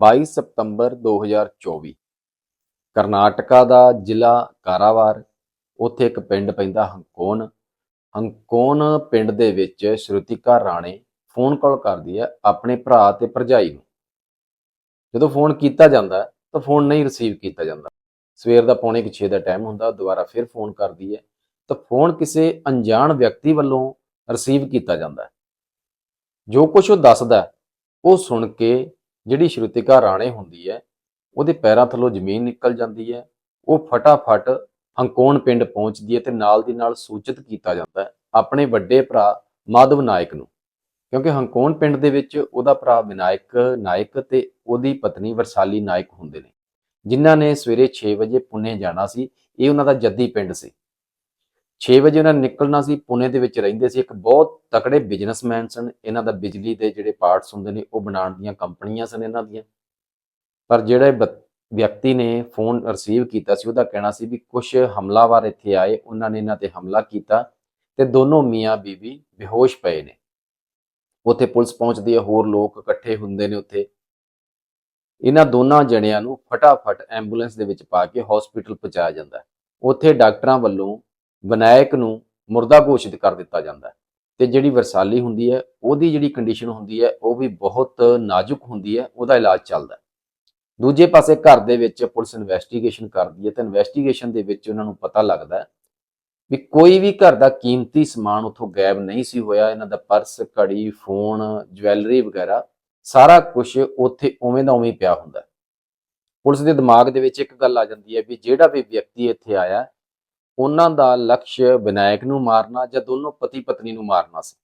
22 ਸਤੰਬਰ 2024 ਕਰਨਾਟਕਾ ਦਾ ਜ਼ਿਲ੍ਹਾ ਕਾਰਾਵਾਰ, ਉੱਥੇ ਇੱਕ ਪਿੰਡ ਪੈਂਦਾ ਹੰਕੋਨ। ਹੰਕੋਨ ਪਿੰਡ ਦੇ ਵਿੱਚ ਸ਼ਰੁਤਿਕਾ ਰਾਣੇ ਫੋਨ ਕਾਲ ਕਰਦੀ ਹੈ ਆਪਣੇ ਭਰਾ ਤੇ ਭਰਜਾਈ ਨੂੰ। ਜਦੋਂ ਫੋਨ ਕੀਤਾ ਜਾਂਦਾ, ਤਾਂ ਫੋਨ ਨਹੀਂ ਰਿਸੀਵ ਕੀਤਾ ਜਾਂਦਾ। ਸਵੇਰ ਦਾ ਪੌਣੇ 6 ਦਾ ਟਾਈਮ ਹੁੰਦਾ, ਦੁਬਾਰਾ ਫਿਰ ਫੋਨ ਕਰਦੀ ਹੈ। ਤਾਂ ਫੋਨ ਕਿਸੇ ਅਣਜਾਣ ਵਿਅਕਤੀ ਵੱਲੋਂ ਰਿਸੀਵ ਕੀਤਾ ਜਾਂਦਾ ਜੋ ਕੁਝ ਉਹ ਦੱਸਦਾ ਉਹ ਸੁਣ ਕੇ ਜਿਹੜੀ ਸ਼ਰੁਤਿਕਾ ਰਾਣੇ ਹੁੰਦੀ ਹੈ, ਉਹਦੇ ਪੈਰਾਂ ਥੱਲੋਂ ਜ਼ਮੀਨ ਨਿਕਲ ਜਾਂਦੀ ਹੈ, ਉਹ ਫਟਾਫਟ ਹੰਕੋਣ ਪਿੰਡ ਪਹੁੰਚਦੀ ਹੈ ਤੇ ਨਾਲ ਦੀ ਨਾਲ ਸੂਚਿਤ ਕੀਤਾ ਜਾਂਦਾ ਹੈ ਆਪਣੇ ਵੱਡੇ ਭਰਾ ਮਾਧਵ ਨਾਇਕ ਨੂੰ, ਕਿਉਂਕਿ ਹੰਕੋਣ ਪਿੰਡ ਦੇ ਵਿੱਚ ਉਹਦਾ ਭਰਾ ਵਿਨਾਇਕ ਨਾਇਕ ਤੇ ਉਹਦੀ ਪਤਨੀ ਵਰਸਾਲੀ ਨਾਇਕ ਹੁੰਦੇ ਨੇ, ਜਿਨ੍ਹਾਂ ਨੇ ਸਵੇਰੇ 6 ਵਜੇ ਪੁਣੇ ਜਾਣਾ ਸੀ, ਇਹ ਉਹਨਾਂ ਦਾ ਜੱਦੀ ਪਿੰਡ ਸੀ। 6 ਵਜੇ ਉਹਨਾਂ ਨੇ ਨਿਕਲਣਾ ਸੀ, ਪੁਣੇ ਦੇ ਵਿੱਚ ਰਹਿੰਦੇ ਸੀ, ਇੱਕ ਬਹੁਤ ਤਕੜੇ ਬਿਜ਼ਨਸਮੈਨ ਸਨ, ਇਹਨਾਂ ਦਾ ਬਿਜਲੀ ਦੇ ਜਿਹੜੇ ਪਾਰਟਸ ਹੁੰਦੇ ਨੇ, ਉਹ ਬਣਾਉਣ ਦੀਆਂ ਕੰਪਨੀਆਂ ਸਨ ਇਹਨਾਂ ਦੀਆਂ। ਪਰ ਜਿਹੜੇ ਬ- ਵਿਅਕਤੀ ਨੇ ਫੋਨ ਰਿਸੀਵ ਕੀਤਾ ਸੀ, ਉਹਦਾ ਕਹਿਣਾ ਸੀ ਵੀ ਕੁਝ ਹਮਲਾਵਰ ਇੱਥੇ ਆਏ, ਉਹਨਾਂ ਨੇ ਇਹਨਾਂ ਤੇ ਹਮਲਾ ਕੀਤਾ ਤੇ ਦੋਨੋਂ ਮੀਆਂ ਬੀਬੀ ਬੇਹੋਸ਼ ਪਏ ਨੇ। ਉੱਥੇ ਪੁਲਿਸ ਪਹੁੰਚਦੀ ਹੈ, ਹੋਰ ਲੋਕ ਇਕੱਠੇ ਹੁੰਦੇ ਨੇ ਉੱਥੇ। ਇਹਨਾਂ ਦੋਨਾਂ ਜਣਿਆਂ ਨੂੰ ਫਟਾਫਟ ਐਂਬੂਲੈਂਸ ਦੇ ਵਿੱਚ ਪਾ ਕੇ ਹਸਪੀਟਲ ਪਹੁੰਚਾਇਆ ਜਾਂਦਾ ਉੱਥੇ ਡਾਕਟਰਾਂ ਵੱਲੋਂ ਵਿਨਾਇਕ ਨੂੰ ਮੁਰਦਾ ਘੋਸ਼ਿਤ ਕਰ ਦਿੱਤਾ ਜਾਂਦਾ ਹੈ ਤੇ ਜਿਹੜੀ ਵਰਸਾਲੀ ਹੁੰਦੀ ਹੈ, ਉਹਦੀ ਜਿਹੜੀ ਕੰਡੀਸ਼ਨ ਹੁੰਦੀ ਹੈ, ਉਹ ਵੀ ਬਹੁਤ ਨਾਜ਼ੁਕ ਹੁੰਦੀ ਹੈ, ਉਹਦਾ ਇਲਾਜ ਚੱਲਦਾ ਹੈ। ਦੂਜੇ ਪਾਸੇ ਘਰ ਦੇ ਵਿੱਚ ਪੁਲਿਸ ਇਨਵੈਸਟੀਗੇਸ਼ਨ ਕਰਦੀ ਹੈ ਤੇ ਇਨਵੈਸਟੀਗੇਸ਼ਨ ਦੇ ਵਿੱਚ ਉਹਨਾਂ ਨੂੰ ਪਤਾ ਲੱਗਦਾ ਵੀ ਕੋਈ ਵੀ ਘਰ ਦਾ ਕੀਮਤੀ ਸਮਾਨ ਉੱਥੋਂ ਗਾਇਬ ਨਹੀਂ ਸੀ ਹੋਇਆ, ਇਹਨਾਂ ਦਾ ਪਰਸ, ਘੜੀ, ਫੋਨ ਜਵੈਲਰੀ ਵਗੈਰਾ, ਸਾਰਾ ਕੁਝ ਉੱਥੇ ਉਵੇਂ ਦਾ ਉਵੇਂ ਪਿਆ ਹੁੰਦਾ ਪੁਲਿਸ ਦੇ ਦਿਮਾਗ ਦੇ ਵਿੱਚ ਇੱਕ ਗੱਲ ਆ ਜਾਂਦੀ ਹੈ ਵੀ ਜਿਹੜਾ ਵੀ ਵਿਅਕਤੀ ਇੱਥੇ ਆਇਆ ਉਹਨਾਂ ਦਾ ਲਕਸ਼ ਵਿਨਾਇਕ ਨੂੰ ਮਾਰਨਾ ਜਾਂ ਦੋਨੋਂ ਪਤੀ ਪਤਨੀ ਨੂੰ ਮਾਰਨਾ ਸੀ।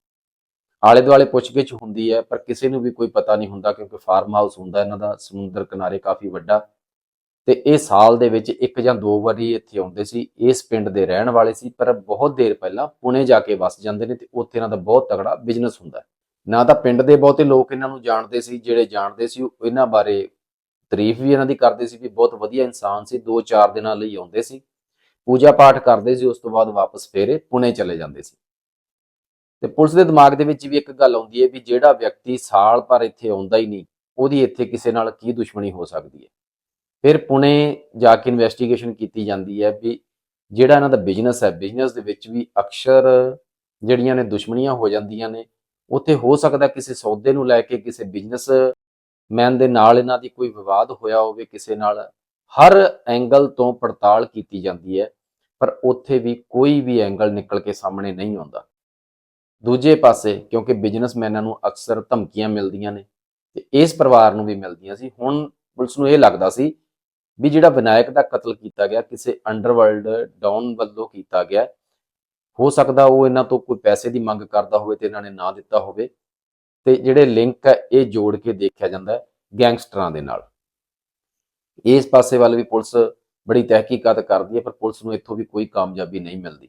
ਆਲੇ ਦੁਆਲੇ ਪੁੱਛਗਿੱਛ ਹੁੰਦੀ ਹੈ, ਪਰ ਕਿਸੇ ਨੂੰ ਵੀ ਕੋਈ ਪਤਾ ਨਹੀਂ ਹੁੰਦਾ ਕਿਉਂਕਿ ਫਾਰਮ ਹਾਊਸ ਹੁੰਦਾ ਇਹਨਾਂ ਦਾ, ਸਮੁੰਦਰ ਕਿਨਾਰੇ ਕਾਫੀ ਵੱਡਾ। ਤੇ ਇਹ ਸਾਲ ਦੇ ਵਿੱਚ ਇੱਕ ਜਾਂ ਦੋ ਵਾਰੀ ਇੱਥੇ ਆਉਂਦੇ ਸੀ, ਇਸ ਪਿੰਡ ਦੇ ਰਹਿਣ ਵਾਲੇ ਸੀ, ਪਰ ਬਹੁਤ ਦੇਰ ਪਹਿਲਾਂ ਪੁਣੇ ਜਾ ਕੇ ਵਸ ਜਾਂਦੇ ਨੇ ਤੇ ਉੱਥੇ ਇਹਨਾਂ ਦਾ ਬਹੁਤ ਤਗੜਾ ਬਿਜ਼ਨਸ ਹੁੰਦਾ ਨਾ ਤਾਂ ਪਿੰਡ ਦੇ ਬਹੁਤੇ ਲੋਕ ਇਹਨਾਂ ਨੂੰ ਜਾਣਦੇ ਸੀ, ਜਿਹੜੇ ਜਾਣਦੇ ਸੀ, ਉਹ ਇਹਨਾਂ ਬਾਰੇ ਤਾਰੀਫ ਵੀ ਇਹਨਾਂ ਦੀ ਕਰਦੇ ਸੀ ਵੀ ਬਹੁਤ ਵਧੀਆ ਇਨਸਾਨ ਸੀ 2-4 ਦਿਨਾਂ ਲਈ ਆਉਂਦੇ ਸੀ। ਪੂਜਾ ਪਾਠ ਕਰਦੇ ਸੀ, ਉਸ ਤੋਂ ਬਾਅਦ ਵਾਪਸ ਫੇਰੇ ਪੁਣੇ ਚਲੇ ਜਾਂਦੇ ਸੀ। ਤੇ ਪੁਲਿਸ ਦੇ ਦਿਮਾਗ ਦੇ ਵਿੱਚ ਵੀ ਇੱਕ ਗੱਲ ਆਉਂਦੀ ਹੈ ਵੀ ਜਿਹੜਾ ਵਿਅਕਤੀ ਸਾਲ ਭਰ ਇੱਥੇ ਆਉਂਦਾ ਹੀ ਨਹੀਂ, ਉਹਦੀ ਇੱਥੇ ਕਿਸੇ ਨਾਲ ਕੀ ਦੁਸ਼ਮਣੀ ਹੋ ਸਕਦੀ ਹੈ? ਫਿਰ ਪੁਣੇ ਜਾ ਕੇ ਇਨਵੈਸਟੀਗੇਸ਼ਨ ਕੀਤੀ ਜਾਂਦੀ ਹੈ ਵੀ ਜਿਹੜਾ ਇਹਨਾਂ ਦਾ ਬਿਜ਼ਨਸ ਹੈ ਬਿਜ਼ਨਸ ਦੇ ਵਿੱਚ ਵੀ ਅਕਸਰ ਜਿਹੜੀਆਂ ਨੇ ਦੁਸ਼ਮਣੀਆਂ ਹੋ ਜਾਂਦੀਆਂ ਨੇ, ਉੱਥੇ ਹੋ ਸਕਦਾ ਕਿਸੇ ਸੌਦੇ ਨੂੰ ਲੈ ਕੇ ਕਿਸੇ ਬਿਜ਼ਨਸ ਮੈਨ ਦੇ ਨਾਲ ਇਹਨਾਂ ਦੀ ਕੋਈ ਵਿਵਾਦ ਹੋਇਆ ਹੋਵੇ, ਕਿਸੇ ਨਾਲ ਹਰ ਐਂਗਲ ਤੋਂ ਪੜਤਾਲ ਕੀਤੀ ਜਾਂਦੀ ਹੈ। ਪਰ ਉੱਥੇ ਵੀ ਕੋਈ ਵੀ ਐਂਗਲ ਨਿਕਲ ਕੇ ਸਾਹਮਣੇ ਨਹੀਂ ਆਉਂਦਾ। ਦੂਜੇ ਪਾਸੇ, ਕਿਉਂਕਿ ਬਿਜ਼ਨਸਮੈਨਾਂ ਨੂੰ ਅਕਸਰ ਧਮਕੀਆਂ ਮਿਲਦੀਆਂ ਨੇ, ਤੇ ਇਸ ਪਰਿਵਾਰ ਨੂੰ ਵੀ ਮਿਲਦੀਆਂ ਸੀ। ਹੁਣ ਪੁਲਿਸ ਨੂੰ ਇਹ ਲੱਗਦਾ ਸੀ ਵੀ ਜਿਹੜਾ ਵਿਨਾਇਕ ਦਾ ਕਤਲ ਕੀਤਾ ਗਿਆ, ਕਿਸੇ ਅੰਡਰਵਰਲਡ ਡਾਊਨ ਵੱਲੋਂ ਕੀਤਾ ਗਿਆ, ਹੋ ਸਕਦਾ ਉਹ ਇਹਨਾਂ ਤੋਂ ਕੋਈ ਪੈਸੇ ਦੀ ਮੰਗ ਕਰਦਾ ਹੋਵੇ ਤੇ ਇਹਨਾਂ ਨੇ ਨਾ ਦਿੱਤਾ ਹੋਵੇ, ਤੇ ਜਿਹੜੇ ਲਿੰਕ ਹੈ ਇਹ ਜੋੜ ਕੇ ਦੇਖਿਆ ਜਾਂਦਾ ਗੈਂਗਸਟਰਾਂ ਦੇ ਨਾਲ। ਇਸ ਪਾਸੇ ਵੱਲ ਵੀ ਪੁਲਿਸ ਬੜੀ ਤਹਿਕੀਕਾਤ ਕਰਦੀ ਹੈ, ਪਰ ਪੁਲਿਸ ਨੂੰ ਇੱਥੋਂ ਵੀ ਕੋਈ ਕਾਮਯਾਬੀ ਨਹੀਂ ਮਿਲਦੀ।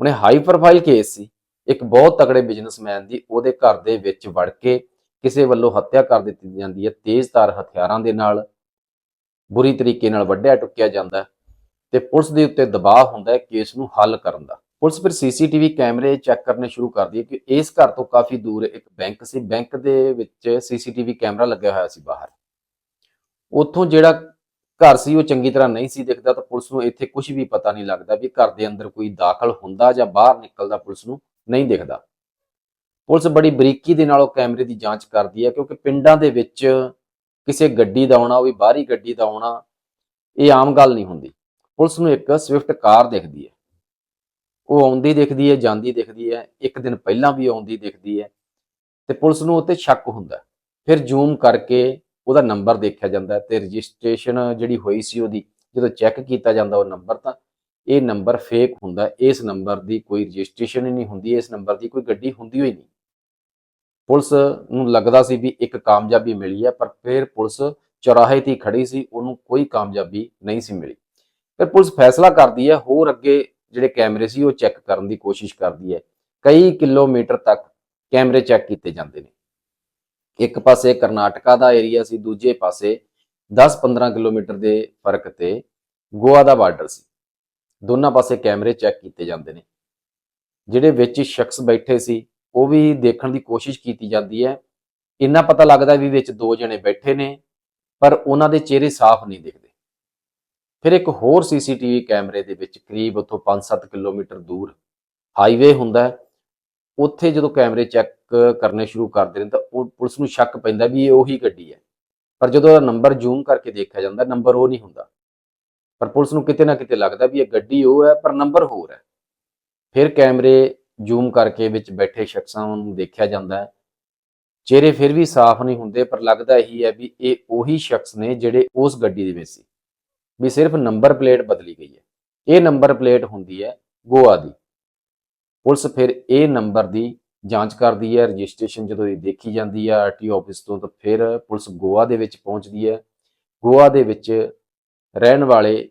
ਉਹਨੇ ਹਾਈ ਪ੍ਰੋਫਾਈਲ ਕੇਸ ਸੀ, ਇੱਕ ਬਹੁਤ ਤਕੜੇ ਬਿਜ਼ਨਸਮੈਨ ਦੀ, ਉਹਦੇ ਘਰ ਦੇ ਵਿੱਚ ਵੜ ਕੇ ਕਿਸੇ ਵੱਲੋਂ ਹੱਤਿਆ ਕਰ ਦਿੱਤੀ ਜਾਂਦੀ ਹੈ, ਤੇਜ਼ਧਾਰ ਹਥਿਆਰਾਂ ਦੇ ਨਾਲ, ਬੁਰੀ ਤਰੀਕੇ ਨਾਲ ਵੱਢਿਆ ਟੁੱਕਿਆ ਜਾਂਦਾ ਤੇ ਪੁਲਿਸ ਦੇ ਉੱਤੇ ਦਬਾਅ ਹੁੰਦਾ ਹੈ ਕੇਸ ਨੂੰ ਹੱਲ ਕਰਨ ਦਾ। ਪੁਲਿਸ ਫਿਰ ਸੀਸੀਟੀਵੀ ਕੈਮਰੇ ਚੈੱਕ ਕਰਨੇ ਸ਼ੁਰੂ ਕਰਦੀ ਹੈ ਕਿ ਇਸ ਘਰ ਤੋਂ ਕਾਫੀ ਦੂਰ ਇੱਕ ਬੈਂਕ ਸੀ, ਬੈਂਕ ਦੇ ਵਿੱਚ ਸੀਸੀਟੀਵੀ ਕੈਮਰਾ ਲੱਗਿਆ ਹੋਇਆ ਸੀ ਬਾਹਰ। ਉੱਥੋਂ ਜਿਹੜਾ ਘਰ ਸੀ, ਉਹ ਚੰਗੀ ਤਰ੍ਹਾਂ ਨਹੀਂ ਸੀ ਦਿਖਦਾ ਤਾਂ ਪੁਲਿਸ ਨੂੰ ਇੱਥੇ ਕੁਝ ਵੀ ਪਤਾ ਨਹੀਂ ਲੱਗਦਾ ਵੀ ਘਰ ਦੇ ਅੰਦਰ ਕੋਈ ਦਾਖਲ ਹੁੰਦਾ ਜਾਂ ਬਾਹਰ ਨਿਕਲਦਾ, ਪੁਲਿਸ ਨੂੰ ਨਹੀਂ ਦਿਖਦਾ। ਪੁਲਿਸ ਬੜੀ ਬਰੀਕੀ ਦੇ ਨਾਲ ਉਹ ਕੈਮਰੇ ਦੀ ਜਾਂਚ ਕਰਦੀ ਹੈ ਕਿਉਂਕਿ ਪਿੰਡਾਂ ਦੇ ਵਿੱਚ ਕਿਸੇ ਗੱਡੀ ਦਾ ਆਉਣਾ, ਉਹ ਵੀ ਬਾਹਰੀ ਗੱਡੀ ਦਾ ਆਉਣਾ, ਇਹ ਆਮ ਗੱਲ ਨਹੀਂ ਹੁੰਦੀ। ਪੁਲਿਸ ਨੂੰ ਇੱਕ ਸਵਿਫਟ ਕਾਰ ਦਿਖਦੀ ਹੈ। ਉਹ ਆਉਂਦੀ ਦਿਖਦੀ ਹੈ, ਜਾਂਦੀ ਦਿਖਦੀ ਹੈ, ਇੱਕ ਦਿਨ ਪਹਿਲਾਂ ਵੀ ਆਉਂਦੀ ਦਿਖਦੀ ਹੈ ਤੇ ਪੁਲਿਸ ਨੂੰ ਉੱਤੇ ਸ਼ੱਕ ਹੁੰਦਾ। ਫਿਰ ਜ਼ੂਮ ਕਰਕੇ ਉਹਦਾ ਨੰਬਰ ਦੇਖਿਆ ਜਾਂਦਾ ਹੈ ਤੇ ਰਜਿਸਟ੍ਰੇਸ਼ਨ ਜਿਹੜੀ ਹੋਈ ਸੀ ਉਹਦੀ, ਜਦੋਂ ਚੈੱਕ ਕੀਤਾ ਜਾਂਦਾ ਉਹ ਨੰਬਰ ਤਾਂ ਇਹ ਨੰਬਰ ਫੇਕ ਹੁੰਦਾ ਇਸ ਨੰਬਰ ਦੀ ਕੋਈ ਰਜਿਸਟ੍ਰੇਸ਼ਨ ਹੀ ਨਹੀਂ ਹੁੰਦੀ, ਇਸ ਨੰਬਰ ਦੀ ਕੋਈ ਗੱਡੀ ਹੁੰਦੀ ਹੋਈ ਨਹੀਂ। ਪੁਲਿਸ ਨੂੰ ਲੱਗਦਾ ਸੀ ਵੀ ਇੱਕ ਕਾਮਯਾਬੀ ਮਿਲੀ ਹੈ, ਪਰ ਫਿਰ ਪੁਲਿਸ ਚੌਰਾਹੇ ਤੇ ਹੀ ਖੜੀ ਸੀ, ਉਹਨੂੰ ਕੋਈ ਕਾਮਯਾਬੀ ਨਹੀਂ ਸੀ ਮਿਲੀ। ਫਿਰ ਪੁਲਿਸ ਫੈਸਲਾ ਕਰਦੀ ਹੈ, ਹੋਰ ਅੱਗੇ ਜਿਹੜੇ ਕੈਮਰੇ ਸੀ ਉਹ ਚੈੱਕ ਕਰਨ ਦੀ ਕੋਸ਼ਿਸ਼ ਕਰਦੀ ਹੈ। ਕਈ ਕਿਲੋਮੀਟਰ ਤੱਕ ਕੈਮਰੇ ਚੈੱਕ ਕੀਤੇ ਜਾਂਦੇ ਨੇ। ਇੱਕ ਪਾਸੇ ਕਰਨਾਟਕਾ ਦਾ ਏਰੀਆ ਸੀ, ਦੂਜੇ ਪਾਸੇ 10-15 ਕਿਲੋਮੀਟਰ ਦੇ ਫ਼ਰਕ ਤੇ ਗੋਆ ਦਾ ਬਾਰਡਰ ਸੀ। ਦੋਨਾਂ ਪਾਸੇ ਕੈਮਰੇ ਚੈੱਕ ਕੀਤੇ ਜਾਂਦੇ ਨੇ। ਜਿਹੜੇ ਵਿੱਚ ਸ਼ਖਸ ਬੈਠੇ ਸੀ, ਉਹ ਵੀ ਦੇਖਣ ਦੀ ਕੋਸ਼ਿਸ਼ ਕੀਤੀ ਜਾਂਦੀ ਹੈ। ਇੰਨਾ ਪਤਾ ਲੱਗਦਾ ਵੀ ਵਿੱਚ ਦੋ ਜਣੇ ਬੈਠੇ ਨੇ, ਪਰ ਉਹਨਾਂ ਦੇ ਚਿਹਰੇ ਸਾਫ਼ ਨਹੀਂ ਦਿਖਦੇ। ਫਿਰ ਇੱਕ ਹੋਰ ਸੀਸੀਟੀਵੀ ਕੈਮਰੇ ਦੇ ਵਿੱਚ ਕਰੀਬ ਉੱਥੋਂ 5-7 ਕਿਲੋਮੀਟਰ ਦੂਰ ਹਾਈਵੇ ਹੁੰਦਾ ਹੈ। ਉੱਥੇ ਜਦੋਂ ਕੈਮਰੇ ਚੈੱਕ ਕਰਨੇ ਸ਼ੁਰੂ ਕਰਦੇ ਨੇ ਤਾਂ ਉਹ ਪੁਲਿਸ ਨੂੰ ਸ਼ੱਕ ਪੈਂਦਾ ਵੀ ਇਹ ਉਹੀ ਗੱਡੀ ਹੈ। ਪਰ ਜਦੋਂ ਉਹਦਾ ਨੰਬਰ ਜ਼ੂਮ ਕਰਕੇ ਦੇਖਿਆ ਜਾਂਦਾ, ਨੰਬਰ ਉਹ ਨਹੀਂ ਹੁੰਦਾ। ਪਰ ਪੁਲਿਸ ਨੂੰ ਕਿਤੇ ਨਾ ਕਿਤੇ ਲੱਗਦਾ ਵੀ ਇਹ ਗੱਡੀ ਉਹ ਹੈ, ਪਰ ਨੰਬਰ ਹੋਰ ਹੈ। ਫਿਰ ਕੈਮਰੇ ਜ਼ੂਮ ਕਰਕੇ ਵਿੱਚ ਬੈਠੇ ਸ਼ਖਸਾਂ ਨੂੰ ਦੇਖਿਆ ਜਾਂਦਾ ਹੈ। ਚਿਹਰੇ ਫਿਰ ਵੀ ਸਾਫ਼ ਨਹੀਂ ਹੁੰਦੇ, ਪਰ ਲੱਗਦਾ ਇਹੀ ਹੈ ਵੀ ਇਹ ਉਹੀ ਸ਼ਖਸ ਨੇ ਜਿਹੜੇ ਉਸ ਗੱਡੀ ਦੇ ਵਿੱਚ ਸੀ। ਵੀ ਸਿਰਫ ਨੰਬਰ ਪਲੇਟ ਬਦਲੀ ਗਈ ਹੈ। ਇਹ ਨੰਬਰ ਪਲੇਟ ਹੁੰਦੀ ਹੈ ਗੋਆ ਦੀ। ਪੁਲਿਸ ਫਿਰ ਇਹ ਨੰਬਰ ਦੀ ਜਾਂਚ ਕਰਦੀ ਹੈ, ਰਜਿਸਟ੍ਰੇਸ਼ਨ ਜਦੋਂ ਇਹ ਦੇਖੀ ਜਾਂਦੀ ਹੈ ਆਰਟੀਓ ਆਫਿਸ ਤੋਂ, ਤਾਂ ਫਿਰ ਪੁਲਿਸ ਗੋਆ ਦੇ ਵਿੱਚ ਪਹੁੰਚਦੀ ਹੈ। ਗੋਆ ਦੇ ਵਿੱਚ ਰਹਿਣ ਵਾਲੇ